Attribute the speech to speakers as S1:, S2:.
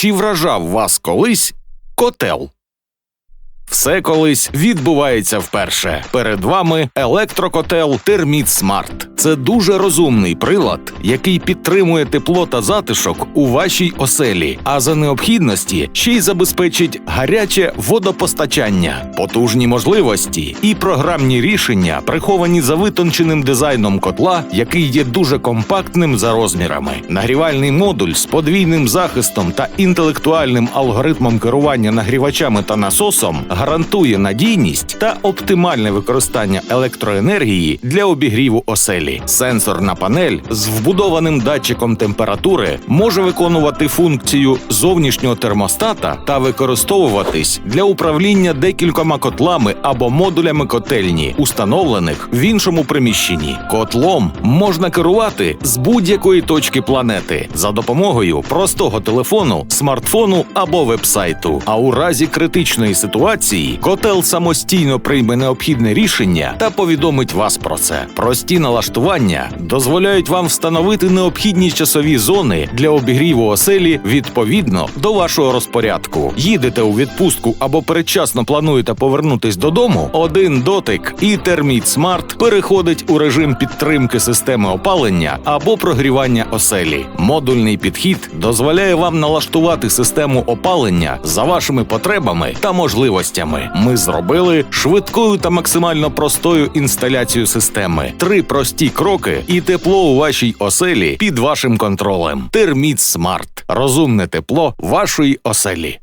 S1: Чи вражав вас колись котел? Все колись відбувається вперше. Перед вами електрокотел Терміт Смарт. Це дуже розумний прилад, який підтримує тепло та затишок у вашій оселі, а за необхідності ще й забезпечить гаряче водопостачання, потужні можливості і програмні рішення, приховані за витонченим дизайном котла, який є дуже компактним за розмірами. Нагрівальний модуль з подвійним захистом та інтелектуальним алгоритмом керування нагрівачами та насосом гарантує надійність та оптимальне використання електроенергії для обігріву оселі. Сенсорна панель з вбудованим датчиком температури може виконувати функцію зовнішнього термостата та використовуватись для управління декількома котлами або модулями котельні, установлених в іншому приміщенні. Котлом можна керувати з будь-якої точки планети за допомогою простого телефону, смартфону або вебсайту. А у разі критичної ситуації котел самостійно прийме необхідне рішення та повідомить вас про це. Прості налаштування дозволяють вам встановити необхідні часові зони для обігріву оселі відповідно до вашого розпорядку. Їдете у відпустку або передчасно плануєте повернутись додому. Один дотик і терміт смарт переходить у режим підтримки системи опалення або прогрівання оселі. Модульний підхід дозволяє вам налаштувати систему опалення за вашими потребами та можливостями. Ми зробили швидкою та максимально простою інсталяцію системи. Три прості кроки, і тепло у вашій оселі під вашим контролем. Терміт Смарт розумне тепло вашої оселі.